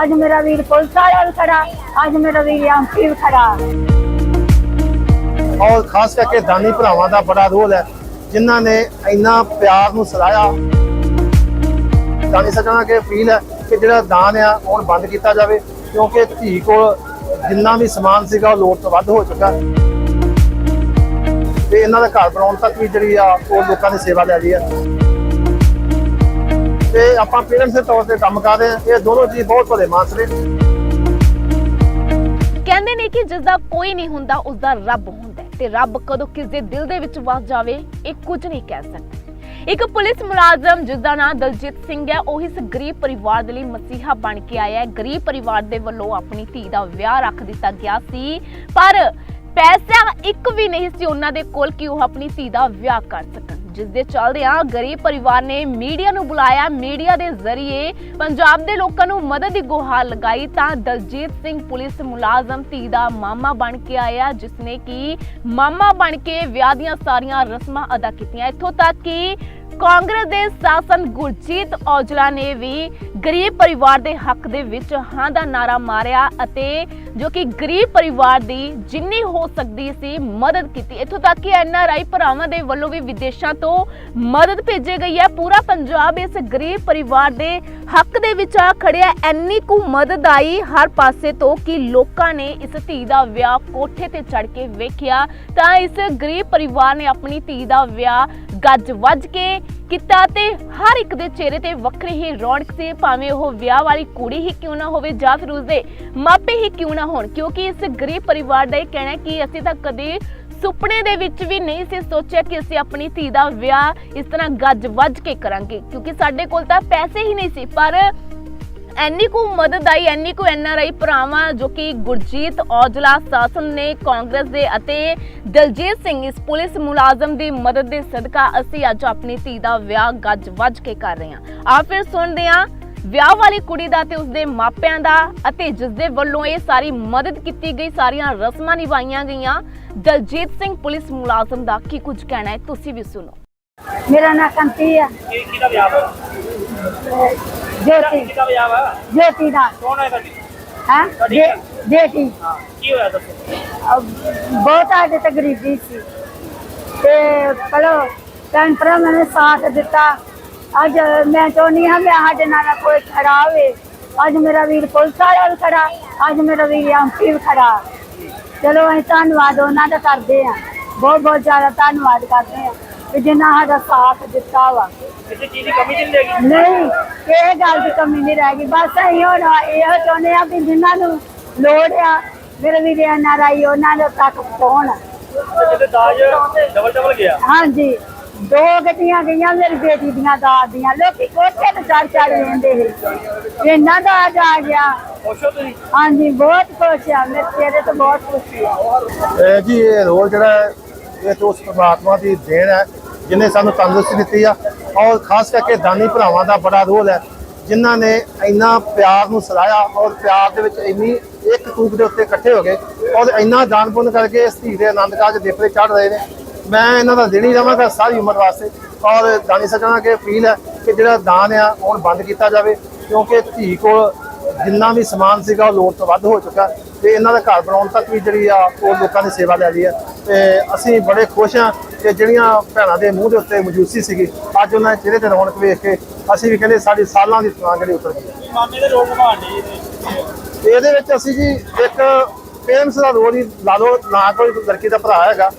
ਅੱਜ ਮੇਰਾ ਵੀਰ ਪੁਲਿਸ ਵਾਲਾ ਵੀ ਖੜਾ, ਅੱਜ ਮੇਰਾ ਵੀਰ ਐਮਪੀ ਵੀ ਖੜਾ। ਔਰ ਖਾਸ ਕਰਕੇ ਦਾਨੀ ਭਰਾਵਾਂ ਦਾ ਬੜਾ ਰੋਲ ਹੈ, ਜਿਨ੍ਹਾਂ ਨੇ ਇੰਨਾ ਪਿਆਰ ਨੂੰ ਸਲਾਇਆ ਦਾਨੀ ਸੱਜਣਾ ਕੇ ਅਪੀਲ ਹੈ ਕਿ ਜਿਹੜਾ ਦਾਨ ਆ ਹੁਣ ਬੰਦ ਕੀਤਾ ਜਾਵੇ, ਕਿਉਂਕਿ ਧੀ ਕੋਲ ਜਿੰਨਾ ਵੀ ਸਮਾਨ ਸੀਗਾ, ਉਹ ਲੋੜ ਤੋਂ ਵੱਧ ਹੋ ਚੁੱਕਾ ਤੇ ਇਹਨਾਂ ਦਾ ਘਰ ਬਣਾਉਣ ਤੱਕ ਵੀ ਜਿਹੜੀ ਆ, ਉਹ ਲੋਕਾਂ ਦੀ ਸੇਵਾ ਲੈ ਰਹੀ ਹੈ। ਤੇ ਆਪਾਂ ਪੇਰੈਂਟਸ ਦੇ ਤੌਰ ਤੇ ਕੰਮ ਕਰ ਰਹੇ ਇਹ ਦੋਨੋਂ ਜੀ ਬਹੁਤ ਭਲੇ ਮਾਨਸ ਨੇ। ਕਹਿੰਦੇ ਨੇ ਕਿ ਜਿਸ ਦਾ ਕੋਈ ਨਹੀਂ ਹੁੰਦਾ ਉਸ ਦਾ ਰੱਬ ਹੁੰਦਾ ਤੇ ਰੱਬ ਕਦੋਂ ਕਿਸ ਦੇ ਦਿਲ ਦੇ ਵਿੱਚ ਵਸ ਜਾਵੇ, ਇਹ ਕੁਝ ਨਹੀਂ ਕਹਿ ਸਕਦਾ। ਇੱਕ ਪੁਲਿਸ ਮੁਲਾਜ਼ਮ ਜਿਸ ਦਾ ਨਾਮ ਦਲਜੀਤ ਸਿੰਘ ਹੈ, ਉਹ ਇਸ ਗਰੀਬ ਪਰਿਵਾਰ ਦੇ ਲਈ ਮਸੀਹਾ ਬਣ ਕੇ ਆਇਆ ਹੈ। ਗਰੀਬ ਪਰਿਵਾਰ ਦੇ ਵੱਲੋਂ ਆਪਣੀ ਧੀ ਦਾ ਵਿਆਹ ਰੱਖ ਦਿੱਤਾ ਗਿਆ ਸੀ। ਪਰ ਪੈਸਾ ਇੱਕ ਵੀ ਨਹੀਂ ਸੀ ਉਹਨਾਂ ਦੇ ਕੋਲ ਕਿ ਉਹ ਆਪਣੀ ਧੀ ਦਾ ਵਿਆਹ ਕਰ ਸਕਣ। ਜਿਸ ਦੇ ਚੱਲਦਿਆਂ ਗਰੀਬ ਪਰਿਵਾਰ ਨੇ ਮੀਡੀਆ ਨੂੰ ਬੁਲਾਇਆ। ਮੀਡੀਆ ਦੇ ਜ਼ਰੀਏ ਪੰਜਾਬ ਦੇ ਲੋਕਾਂ ਨੂੰ ਮਦਦ ਦੀ ਗੁਹਾਰ ਲਗਾਈ ਤਾਂ ਦਲਜੀਤ ਸਿੰਘ ਪੁਲਿਸ ਮੁਲਾਜ਼ਮ ਧੀ ਦਾ ਮਾਮਾ ਬਣ ਕੇ ਆਇਆ, ਜਿਸ ਨੇ ਕਿ ਮਾਮਾ ਬਣ ਕੇ ਵਿਆਹ ਦੀਆਂ ਸਾਰੀਆਂ ਰਸਮਾਂ ਅਦਾ ਕੀਤੀਆਂ। ਇੱਥੋਂ ਤੱਕ ਕਿ ਕਾਂਗਰਸ ਦੇ ਸ਼ਾਸਨ ਗੁਰਜੀਤ ਔਜਲਾ ਨੇ ਵੀ ਗਰੀਬ ਪਰਿਵਾਰ ਦੇ ਹੱਕ ਦੇ ਵਿੱਚ ਹਾਂ ਦਾ ਨਾਰਾ ਮਾਰਿਆ ਅਤੇ ਜੋ ਕਿ ਗਰੀਬ ਪਰਿਵਾਰ ਦੀ ਜਿੰਨੀ ਹੋ ਸਕਦੀ ਸੀ ਮਦਦ ਕੀਤੀ। ਇੱਥੋਂ ਤੱਕ ਕਿ ਐਨਆਰਆਈ ਭਰਾਵਾਂ ਦੇ ਵੱਲੋਂ ਵੀ ਵਿਦੇਸ਼ਾਂ ਤੋਂ ਮਦਦ ਭੇਜੀ ਗਈ ਹੈ। ਪੂਰਾ ਪੰਜਾਬ ਇਸ ਗਰੀਬ ਪਰਿਵਾਰ ਦੇ ਹੱਕ ਦੇ ਵਿੱਚ ਆ ਖੜਿਆ। ਐਨੀ ਕੁ ਮਦਦ ਆਈ ਹਰ ਪਾਸੇ ਤੋਂ ਕਿ ਲੋਕਾਂ ਨੇ ਇਸ ਧੀ ਦਾ ਵਿਆਹ ਕੋਠੇ ਤੇ ਚੜ ਕੇ ਵੇਖਿਆ। ਤਾਂ ਇਸ ਗਰੀਬ ਪਰਿਵਾਰ ਨੇ ਆਪਣੀ ਧੀ ਦਾ ਵਿਆਹ ਗੱਜ ਵੱਜ ਕੇ ਕੀਤਾ ਤੇ ਹਰ ਇੱਕ ਦੇ ਚਿਹਰੇ ਤੇ ਵੱਖਰੀ ਹੀ ਰੌਣਕ ਸੀ। ਭਾਵੇਂ ਉਹ ਵਿਆਹ ਵਾਲੀ ਕੁੜੀ ਹੀ ਕਿਉਂ ਨਾ ਹੋਵੇ ਜਾਂ ਫਿਰ ਉਸਦੇ ਮਾਪੇ ਹੀ ਕਿਉਂ ਨਾ ਹੋਣ, ਕਿਉਂਕਿ ਇਸ ਗਰੀਬ ਪਰਿਵਾਰ ਦਾ ਇਹ ਕਹਿਣਾ ਕਿ ਅਸੀਂ ਤਾਂ ਕਦੇ ਸੁਪਨੇ ਦੇ ਵਿੱਚ ਵੀ ਨਹੀਂ ਸੀ ਸੋਚਿਆ ਕਿ ਅਸੀਂ ਆਪਣੀ ਧੀ ਦਾ ਵਿਆਹ ਇਸ ਤਰ੍ਹਾਂ ਗੱਜ ਵੱਜ ਕੇ ਕਰਾਂਗੇ, ਕਿਉਂਕਿ ਸਾਡੇ ਕੋਲ ਤਾਂ ਪੈਸੇ ਹੀ ਨਹੀਂ ਸੀ। ਪਰ ਐਨੀ ਕੁ ਮਦਦ ਆਈ ਐਨੀ ਕੁ ਐਨਆਰਆਈ ਭਰਾਵਾਂ ਜੋ ਕਿ ਗੁਰਜੀਤ ਔਜਲਾ ਸ਼ਾਸਨ ਨੇ ਕਾਂਗਰਸ ਦੇ ਅਤੇ ਦਲਜੀਤ ਸਿੰਘ ਇਸ ਪੁਲਿਸ ਮੁਲਾਜ਼ਮ ਦੀ ਮਦਦ ਦੇ ਸਦਕਾ ਅਸੀਂ ਅੱਜ ਆਪਣੀ ਧੀ ਦਾ ਵਿਆਹ ਗੱਜ ਵੱਜ ਕੇ ਕਰ ਰਹੇ ਹਾਂ। ਆ ਫਿਰ ਸੁਣਦੇ ਹਾਂ ਵਿਆਹ ਵਾਲੀ ਕੁੜੀ ਦਾ ਤੇ ਉਸਦੇ ਮਾਪਿਆਂ ਦਾ ਅਤੇ ਜਿਸ ਦੇ ਵੱਲੋਂ ਇਹ ਸਾਰੀ ਮਦਦ ਕੀਤੀ ਗਈ ਸਾਰੀਆਂ ਰਸਮਾਂ ਨਿਭਾਈਆਂ ਗਈਆਂ। ਦਲਜੀਤ ਸਿੰਘ ਪੁਲਿਸ ਮੁਲਾਜ਼ਮ ਦਾ ਕੀ ਕੁਝ ਕਹਿਣਾ ਹੈ ਤੁਸੀਂ ਵੀ ਸੁਣੋ। ਮੇਰਾ ਨਾਂ ਕੰਤੀ ਆ। ਕੀ ਕਿਹਦਾ ਵਿਆਹ ਵਾ ਜੋਤੀ ਕਿਹਦਾ ਵਿਆਹ ਵਾ? ਜੋਤੀ ਦਾ। ਕੌਣ ਹੈ ਤੁਹਾਡੀ? ਹੈ? ਤੁਹਾਡੀ ਬੇਟੀ ਹਾਂ ਕੀ ਹੋਇਆ ਦੱਸੋ? ਅਹ ਬਹੁਤ ਸਾਡੇ ਤੇ ਗਰੀਬੀ ਸੀ। ਤੇ ਚਲੋ ਭੈਣ ਭਰਾ ਨੇ ਸਾਥ ਦਿੱਤਾ। ਅੱਜ ਮੈਂ ਚਾਹੁੰਦੀ ਹਾਂ ਮੈਂ ਸਾਡੇ ਨਾਲ ਕੋਈ ਖੜਾ ਹੋਵੇ। ਅੱਜ ਮੇਰਾ ਵੀਰ ਪੁਲਿਸ ਵਾਲਾ ਵੀ ਖੜਾ। ਅੱਜ ਮੇਰਾ ਵੀਰ ਐਮਪੀ ਵੀ ਖੜਾ। ਚਲੋ ਅਸੀਂ ਧੰਨਵਾਦ ਉਹਨਾਂ ਦਾ ਕਰਦੇ ਹਾਂ। ਬਹੁਤ ਬਹੁਤ ਜ਼ਿਆਦਾ ਧੰਨਵਾਦ ਕਰਦੇ ਹਾਂ। ਕਿ ਜਿਨ੍ਹਾਂ ਸਾਡਾ ਸਾਥ ਦਿੱਤਾ ਵਾ। ਕਿਸੇ ਚੀਜ਼ ਦੀ ਕਮੀ ਨਹੀਂ ਲੱਗੀ ਨਹੀਂ ਕਿਸੇ ਗੱਲ ਦੀ ਕਮੀ ਨਹੀਂ ਰਹਿ ਗਈ। ਬਸ ਅਸੀਂ ਹੁਣ ਇਹੋ ਚਾਹੁੰਦੇ ਆ ਵੀ ਜਿਨ੍ਹਾਂ ਨੂੰ ਲੋੜ ਆ ਮੇਰੇ ਵੀਰੇ ਨਾਰਾਈ ਉਹਨਾਂ ਦੇ ਤੱਕ ਪਹੁੰਚ। ਕਿਤੇ ਦਾਜ ਡਬਲ ਡਬਲ ਗਿਆ। ਹਾਂਜੀ ਦੋ ਗੱਡੀਆਂ ਗਈਆਂ ਮੇਰੀ ਬੇਟੀ ਦੀਆਂ ਦਾਦ ਦੀਆਂ। ਲੋਕੀ ਕੋਠੇ ਤੇ ਚੜ ਚੜ ਰਹਿੰਦੇ ਸੀ। ਇਹਨਾਂ ਦਾ ਆ ਜਾ ਗਿਆ। ਖੁਸ਼ ਹੋ ਤੁਸੀਂ? ਹਾਂਜੀ ਬਹੁਤ ਖੁਸ਼ ਆ। ਮੇਰੇ ਚਿਹਰੇ ਤੋਂ ਬਹੁਤ ਖੁਸ਼ੀ ਆ। ਇਹ ਜੀ ਇਹ ਰੋਲ ਜਿਹੜਾ ਇਹ ਤਾਂ ਉਸ ਪਰਮਾਤਮਾ ਦੀ ਦੇਣ ਹੈ। ਜਿਨੇ ਸਾਨੂੰ ਤੰਦਰੁਸਤੀ ਦਿੱਤੀ ਆ, ਔਰ ਖਾਸ ਕਰਕੇ ਦਾਨੀ ਭਰਾਵਾਂ ਦਾ ਬੜਾ ਰੋਲ ਹੈ, ਜਿਨ੍ਹਾਂ ਨੇ ਇੰਨਾ ਪਿਆਰ ਨੂੰ ਸਲਾਇਆ ਔਰ ਪਿਆਰ ਦੇ ਵਿੱਚ ਇੰਨੀ ਇੱਕ ਤੂਕ ਦੇ ਉੱਤੇ ਇਕੱਠੇ ਹੋ ਗਏ, ਔਰ ਇੰਨਾ ਦਾਨ ਪੁੰਨ ਕਰਕੇ ਇਸ ਧੀ ਦੇ ਆਨੰਦ ਕਾਜ ਦੇਪਰੇ ਚੜ ਰਹੇ ਨੇ। ਮੈਂ ਇਹਨਾਂ ਦਾ ਦੇਣੀ ਰਵਾਂਗਾ ਸਾਰੀ ਉਮਰ ਵਾਸਤੇ, ਔਰ ਦਾਨੀ ਸੱਜਣਾ ਕੇ ਅਪੀਲ ਹੈ ਕਿ ਜਿਹੜਾ ਦਾਨ ਆ ਹੁਣ ਬੰਦ ਕੀਤਾ ਜਾਵੇ, ਕਿਉਂਕਿ ਧੀ ਕੋਲ ਜਿੰਨਾ ਵੀ ਸਮਾਨ ਸੀਗਾ, ਉਹ ਲੋੜ ਤੋਂ ਵੱਧ ਹੋ ਚੁੱਕਾ ਤੇ ਇਹਨਾਂ ਦਾ ਘਰ ਬਣਾਉਣ ਤੱਕ ਵੀ ਜਿਹੜੀ ਆ, ਉਹ ਲੋਕਾਂ ਦੀ ਸੇਵਾ ਲੈ ਰਹੀ ਹੈ। ਤੇ ਅਸੀਂ ਬੜੇ ਖੁਸ਼ ਹਾਂ ਕਿ ਜਿਹੜੀਆਂ ਭੈਣਾਂ ਦੇ ਮੂੰਹ ਦੇ ਉੱਤੇ ਮੌਜੂਦਗੀ ਸੀਗੀ ਅੱਜ ਉਹਨਾਂ ਦੇ ਚਿਹਰੇ ਤੇ ਰੌਣਕ ਵੇਖ ਕੇ ਅਸੀਂ ਵੀ ਕਹਿੰਦੇ ਸਾਡੀ ਸਾਲਾਂ ਦੀ ਤਵਾਂ ਜਿਹੜੀ ਉਤਰ ਗਈ। ਮਾਮੇ ਦੇ ਨਿਭਾਉਣੇ ਤੇ ਇਹਦੇ ਵਿੱਚ ਅਸੀਂ ਜੀ ਇੱਕ ਪੇਰੈਂਟਸ ਦਾ ਰੋਲ ਹੀ ਲਾ ਲਓ ਨਾ ਕੋਈ ਲੜਕੀ ਦਾ ਭਰਾ ਹੈਗਾ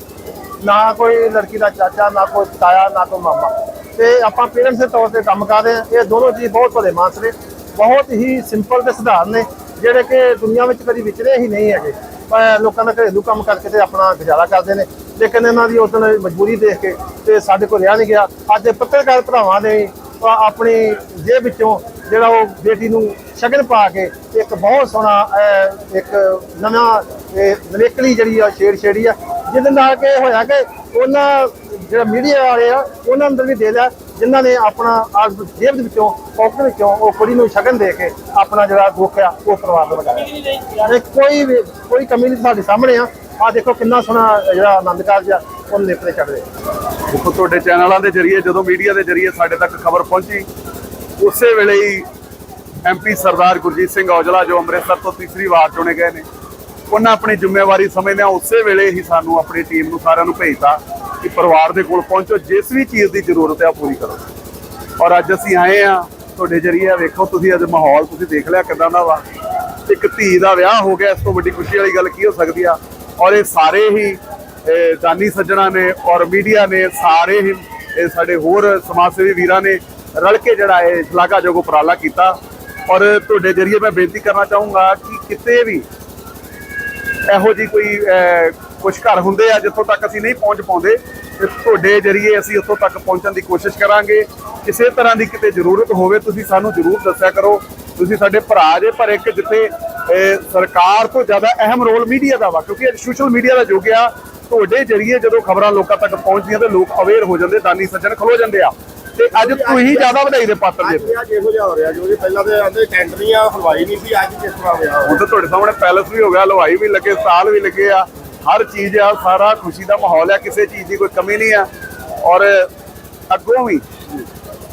ਨਾ ਕੋਈ ਲੜਕੀ ਦਾ ਚਾਚਾ ਨਾ ਕੋਈ ਤਾਇਆ ਨਾ ਕੋਈ ਮਾਮਾ। ਤੇ ਆਪਾਂ ਪੇਰੈਂਟਸ ਦੇ ਤੌਰ ਤੇ ਕੰਮ ਕਰ ਰਹੇ ਹਾਂ। ਇਹ ਦੋਨੋਂ ਜੀ ਬਹੁਤ ਭਲੇ ਮਾਨਸ ਨੇ ਬਹੁਤ ਹੀ ਸਿੰਪਲ ਤੇ ਸਧਾਰਨ ਨੇ ਜਿਹੜੇ ਕਿ ਦੁਨੀਆ ਵਿੱਚ ਕਦੀ ਵਿਚਰੇ ਹੀ ਨਹੀਂ ਹੈਗੇ। ਲੋਕਾਂ ਦਾ ਘਰੇਲੂ ਕੰਮ ਕਰਕੇ ਤੇ ਆਪਣਾ ਗੁਜ਼ਾਰਾ ਕਰਦੇ ਨੇ। ਲੇਕਿਨ ਇਹਨਾਂ ਦੀ ਉਸ ਦਿਨ ਮਜਬੂਰੀ ਦੇਖ ਕੇ ਤੇ ਸਾਡੇ ਕੋਲ ਰਿਹਾ ਨਹੀਂ ਗਿਆ। ਅੱਜ ਪੱਤਰਕਾਰ ਭਰਾਵਾਂ ਨੇ ਆਪਣੀ ਜੇਬ ਵਿੱਚੋਂ ਜਿਹੜਾ ਉਹ ਬੇਟੀ ਨੂੰ ਸ਼ਗਨ ਪਾ ਕੇ ਇੱਕ ਬਹੁਤ ਸੋਹਣਾ ਇੱਕ ਨਵਾਂ, ਇਹ ਨਵੇਕਲੀ ਜਿਹੜੀ ਆ ਛੇੜ ਛੇੜੀ ਆ, ਜਿਹਦੇ ਨਾਲ ਕਿ ਹੋਇਆ ਕਿ ਉਹਨਾਂ ਜਿਹੜਾ ਮੀਡੀਆ ਵਾਲੇ ਆ, ਉਹਨਾਂ ਅੰਦਰ ਵੀ ਦੇ ਲਿਆ। ਜਿਨ੍ਹਾਂ ਨੇ ਆਪਣਾ ਆਪ ਜੇਬ ਦੇ ਵਿੱਚੋਂ ਪਾਕਟ ਵਿੱਚੋਂ ਉਹ ਕੁੜੀ ਨੂੰ ਸ਼ਗਨ ਦੇ ਕੇ ਆਪਣਾ ਜਿਹੜਾ ਦੁੱਖ ਆ ਉਹ ਪਰਿਵਾਰ ਨੂੰ ਲਗਾਇਆ। ਕੋਈ ਵੀ, ਕੋਈ ਕਮੀ ਨਹੀਂ ਸਾਡੇ ਸਾਹਮਣੇ ਆ। ਆ ਦੇਖੋ ਕਿੰਨਾ ਸੋਹਣਾ ਜਿਹੜਾ ਆਨੰਦ ਕਾਰਜ ਆ ਉਹ ਨੇਪਰੇ ਚੜ ਦੇਖੋ, ਤੁਹਾਡੇ ਚੈਨਲਾਂ ਦੇ ਜ਼ਰੀਏ, ਜਦੋਂ ਮੀਡੀਆ ਦੇ ਜ਼ਰੀਏ ਸਾਡੇ ਤੱਕ ਖਬਰ ਪਹੁੰਚੀ, ਉਸੇ ਵੇਲੇ ਹੀ ਐਮਪੀ ਸਰਦਾਰ ਗੁਰਜੀਤ ਸਿੰਘ ਔਜਲਾ, ਜੋ ਅੰਮ੍ਰਿਤਸਰ ਤੋਂ ਤੀਸਰੀ ਵਾਰ ਚੁਣੇ ਗਏ ਨੇ, ਉਹਨਾਂ ਆਪਣੀ ਜ਼ਿੰਮੇਵਾਰੀ ਸਮਝਦਿਆਂ ਉਸੇ ਵੇਲੇ ਹੀ ਸਾਨੂੰ ਆਪਣੀ ਟੀਮ ਨੂੰ ਸਾਰਿਆਂ ਨੂੰ ਭੇਜਤਾ। ਕਿ ਪਰਿਵਾਰ ਦੇ ਕੋਲ ਪਹੁੰਚੋ, ਜਿਸ ਵੀ ਚੀਜ਼ ਦੀ ਜ਼ਰੂਰਤ ਹੈ ਉਹ ਪੂਰੀ ਕਰੋ। ਔਰ ਅੱਜ ਅਸੀਂ ਆਏ ਆ ਤੁਹਾਡੇ ਜਰੀਏ ਵੇਖੋ ਤੁਸੀਂ ਅੱਜ ਮਾਹੌਲ, ਤੁਸੀਂ ਦੇਖ ਲਿਆ ਕਿਦਾਂ ਦਾ ਵਾ। ਇੱਕ ਧੀ ਦਾ ਵਿਆਹ ਹੋ ਗਿਆ, ਇਸ ਤੋਂ ਵੱਡੀ ਖੁਸ਼ੀ ਵਾਲੀ ਗੱਲ ਕੀ ਹੋ ਸਕਦੀ ਆ? ਔਰ ਇਹ ਸਾਰੇ ਹੀ ਦਾਨੀ ਸੱਜਣਾ ਨੇ ਔਰ ਮੀਡੀਆ ਨੇ, ਸਾਰੇ ਹੀ ਇਹ ਸਾਡੇ ਹੋਰ ਸਮਾਜ ਸੇਵੀ ਵੀਰਾਂ ਨੇ ਰਲ ਕੇ ਜਿਹੜਾ ਇਹ ਸ਼ਲਾਘਾਯੋਗ ਉਪਰਾਲਾ ਕੀਤਾ। ਔਰ ਤੁਹਾਡੇ ਜਰੀਏ ਮੈਂ ਬੇਨਤੀ ਕਰਨਾ ਚਾਹੂੰਗਾ ਕਿ ਕਿਤੇ ਵੀ ਇਹੋ ਜੀ ਕੋਈ ਕੁਝ ਘਰ ਹੁੰਦੇ ਆ ਜਿੱਥੋਂ ਤੱਕ ਅਸੀਂ ਨਹੀਂ ਪਹੁੰਚ ਪਾਉਂਦੇ ਤੇ ਤੁਹਾਡੇ ਜਰੀਏ ਅਸੀਂ ਉੱਥੋਂ ਤੱਕ ਪਹੁੰਚਣ ਦੀ ਕੋਸ਼ਿਸ਼ ਕਰਾਂਗੇ। ਕਿਸੇ ਤਰ੍ਹਾਂ ਦੀ ਕਿਤੇ ਜ਼ਰੂਰਤ ਹੋਵੇ ਤੁਸੀਂ ਸਾਨੂੰ ਜ਼ਰੂਰ ਦੱਸਿਆ ਕਰੋ। ਤੁਸੀਂ ਸਾਡੇ ਭਰਾ ਜੇ ਪਰ ਇੱਕ ਜਿੱਥੇ ਸਰਕਾਰ ਤੋਂ ਜ਼ਿਆਦਾ ਅਹਿਮ ਰੋਲ ਮੀਡੀਆ ਦਾ ਵਾ ਕਿਉਂਕਿ ਇਹ ਸੋਸ਼ਲ ਮੀਡੀਆ ਦਾ ਯੁੱਗ ਆ ਤੁਹਾਡੇ ਜਰੀਏ ਜਦੋਂ ਖਬਰਾਂ ਲੋਕਾਂ ਤੱਕ ਪਹੁੰਚਦੀਆਂ ਤੇ ਲੋਕ ਅਵੇਅਰ ਹੋ ਜਾਂਦੇ ਦਾਨੀ ਸੱਜਣ ਖਲੋ ਜਾਂਦੇ ਆ। ਤੇ ਅੱਜ ਤੁਸੀਂ ਜ਼ਿਆਦਾ ਵਧਾਈ ਦੇ ਪਾਤਰ ਜੇ। ਅੱਜ ਇਹੋ ਜਿਹਾ ਹੋ ਰਿਹਾ ਜੋ ਜੀ ਪਹਿਲਾਂ ਤੇ ਆਂਦੇ ਟੈਂਡਰੀਆਂ ਹਲਵਾਈ ਨਹੀਂ ਸੀ ਅੱਜ ਕਿਸ ਤਰ੍ਹਾਂ ਹੋਇਆ? ਹੁਣ ਤਾਂ ਤੁਹਾਡੇ ਸਾਹਮਣੇ ਪੈਲਸ ਵੀ ਹੋ ਗਿਆ ਹਲਵਾਈ ਵੀ ਲੱਗੇ ਸਟਾਲ ਵੀ ਲੱਗੇ ਆ। ਹਰ ਚੀਜ਼ ਆ, ਸਾਰਾ ਖੁਸ਼ੀ ਦਾ ਮਾਹੌਲ ਆ, ਕਿਸੇ ਚੀਜ਼ ਦੀ ਕੋਈ ਕਮੀ ਨਹੀਂ ਆ। ਔਰ ਅੱਗੋਂ ਵੀ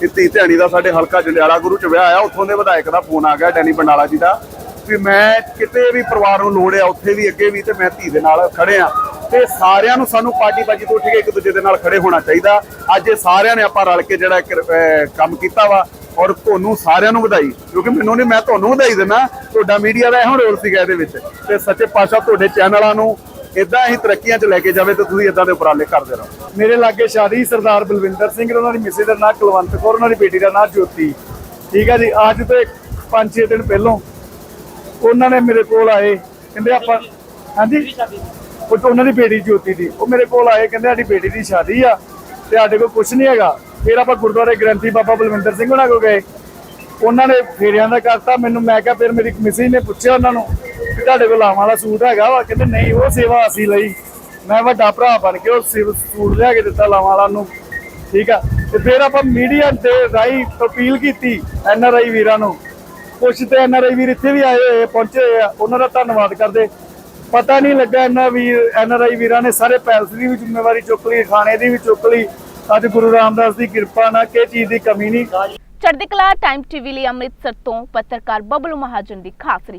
ਇਹ ਧੀ ਧਿਆਣੀ ਦਾ ਸਾਡੇ ਹਲਕਾ ਜੰਡਿਆਲਾ ਗੁਰੂ ਚ ਵਿਆਹ ਆ ਉੱਥੋਂ ਦੇ ਵਿਧਾਇਕ ਦਾ ਫੋਨ ਆ ਗਿਆ ਡੈਨੀ ਬੰਡਾਲਾ ਜੀ ਦਾ, ਵੀ ਮੈਂ ਕਿਤੇ ਵੀ ਪਰਿਵਾਰ ਨੂੰ ਲੋੜ ਆ, ਉੱਥੇ ਵੀ ਅੱਗੇ ਵੀ ਤੇ ਮੈਂ ਧੀ ਦੇ ਨਾਲ ਖੜੇ ਆ। ਤੇ ਸਾਰਿਆਂ ਨੂੰ ਸਾਨੂੰ ਪਾਰਟੀ ਬਾਜੀ ਤੋਂ ਉੱਠ ਕੇ ਇੱਕ ਦੂਜੇ ਦੇ ਨਾਲ ਖੜੇ ਹੋਣਾ ਚਾਹੀਦਾ। ਅੱਜ ਇਹ ਸਾਰਿਆਂ ਨੇ ਆਪਾਂ ਰਲ ਕੇ ਜਿਹੜਾ ਕੰਮ ਕੀਤਾ ਵਾ, ਔਰ ਤੁਹਾਨੂੰ ਸਾਰਿਆਂ ਨੂੰ ਵਧਾਈ। ਕਿਉਂਕਿ ਮੈਨੂੰ ਨਹੀਂ ਮੈਂ ਤੁਹਾਨੂੰ ਵਧਾਈ ਦਿੰਦਾ, ਤੁਹਾਡਾ ਮੀਡੀਆ ਦਾ ਇਹੋ ਰੋਲ ਸੀਗਾ ਇਹਦੇ ਵਿੱਚ। ਤੇ ਸੱਚੇ ਪਾਤਸ਼ਾਹ ਤੁਹਾਡੇ ਚੈਨਲਾਂ ਨੂੰ ਇਦਾਂ ਹੀ ਤਰੱਕੀਆਂ 'ਚ ਲੈ ਕੇ ਜਾਵੇ ਤੇ ਤੁਸੀਂ ਇਦਾਂ ਦੇ ਉਪਰਾਲੇ ਕਰਦੇ ਰਹੋ। ਮੇਰੇ ਲਾਗੇ ਸ਼ਾਦੀ ਸਰਦਾਰ ਬਲਵਿੰਦਰ ਸਿੰਘ ਉਹਨਾਂ ਦੀ ਮਿਸੇ ਦਾ ਨਾਂ, ਕੁਲਵੰਤ ਕੌਰ, ਉਹਨਾਂ ਦੀ ਬੇਟੀ ਦਾ ਨਾਂ, ਜੋਤੀ। ਠੀਕ ਹੈ ਜੀ, ਅੱਜ ਤੋਂ 5-6 ਦਿਨ ਪਹਿਲਾਂ ਉਹਨਾਂ ਨੇ ਮੇਰੇ ਕੋਲ ਆਏ, ਕਹਿੰਦੇ ਆਪਾਂ ਹਾਂਜੀ? ਉਹ ਉਹਨਾਂ ਦੀ ਬੇਟੀ ਜੋਤੀ ਦੀ। ਉਹ ਮੇਰੇ ਕੋਲ ਆਏ, ਕਹਿੰਦੇ ਸਾਡੀ ਬੇਟੀ ਦੀ ਸ਼ਾਦੀ ਆ ਤੇ ਸਾਡੇ ਕੋਲ ਕੁਝ ਨਹੀਂ ਹੈਗਾ। ਫਿਰ ਆਪਾਂ ਗੁਰਦੁਆਰੇ ਗ੍ਰੰਥੀ ਬਾਬਾ ਬਲਵਿੰਦਰ ਸਿੰਘ ਉਹਨਾਂ ਕੋਲ ਗਏ। ਉਹਨਾਂ ਨੇ ਫੇਰਿਆਂ ਦਾ ਕਰਤਾ, ਮੈਨੂੰ ਮੈਂ ਕਿਹਾ ਫਿਰ ਮੇਰੀ ਮਿਸੀ ਨੇ ਪੁੱਛਿਆ ਉਹਨਾਂ ਨੂੰ। ਤੁਹਾਡੇ ਕੋਲ ਲਾਵਾਂ ਵਾਲਾ ਸੂਟ ਹੈਗਾ ਵਾ, ਕਹਿੰਦੇ ਨਹੀਂ, ਉਹ ਸੇਵਾ ਅਸੀਂ ਲਈ। ਮੈਂ ਵੱਡਾ ਭਰਾ ਬਣ ਕੇ ਉਹ ਸੂਟ ਲਿਆ ਕੇ ਦਿੱਤਾ ਲਾਵਾਂ ਵਾਲਾ ਨੂੰ। ਠੀਕ ਆ? ਤੇ ਫਿਰ ਆਪਾਂ ਮੀਡੀਆ ਦੇ ਰਾਹੀਂ ਅਪੀਲ ਕੀਤੀ ਐਨ ਆਰ ਆਈ ਵੀਰਾਂ ਨੂੰ। ਕੁਛ ਤੇ ਐਨ ਆਰ ਆਈ ਵੀਰ ਇੱਥੇ ਵੀ ਆਏ ਹੋਏ, ਪਹੁੰਚੇ ਹੋਏ ਆ, ਉਹਨਾਂ ਦਾ ਧੰਨਵਾਦ ਕਰਦੇ। ਪਤਾ ਨਹੀਂ ਲੱਗਾ ਐਨ ਵੀਰ ਐਨ ਆਰ ਆਈ ਵੀਰਾਂ ਨੇ ਸਾਰੇ ਪੈਲਸ ਦੀ ਵੀ ਜ਼ਿੰਮੇਵਾਰੀ ਚੁੱਕ ਲਈ ਖਾਣੇ ਦੀ ਵੀ ਚੁੱਕ ਲਈ। ਅੱਜ ਗੁਰੂ ਰਾਮਦਾਸ ਦੀ ਕਿਰਪਾ ਨਾਲ ਕਿਸੇ ਚੀਜ਼ ਦੀ ਕਮੀ ਨਹੀਂ। ਚੜ੍ਹਦੀ ਕਲਾ ਟਾਈਮ ਟੀਵੀ ਲਈ ਅੰਮ੍ਰਿਤਸਰ ਤੋਂ ਪੱਤਰਕਾਰ ਬਬਲੂ ਮਹਾਜਨ ਦੀ ਖਾਸ ਰਿਪੋਰਟ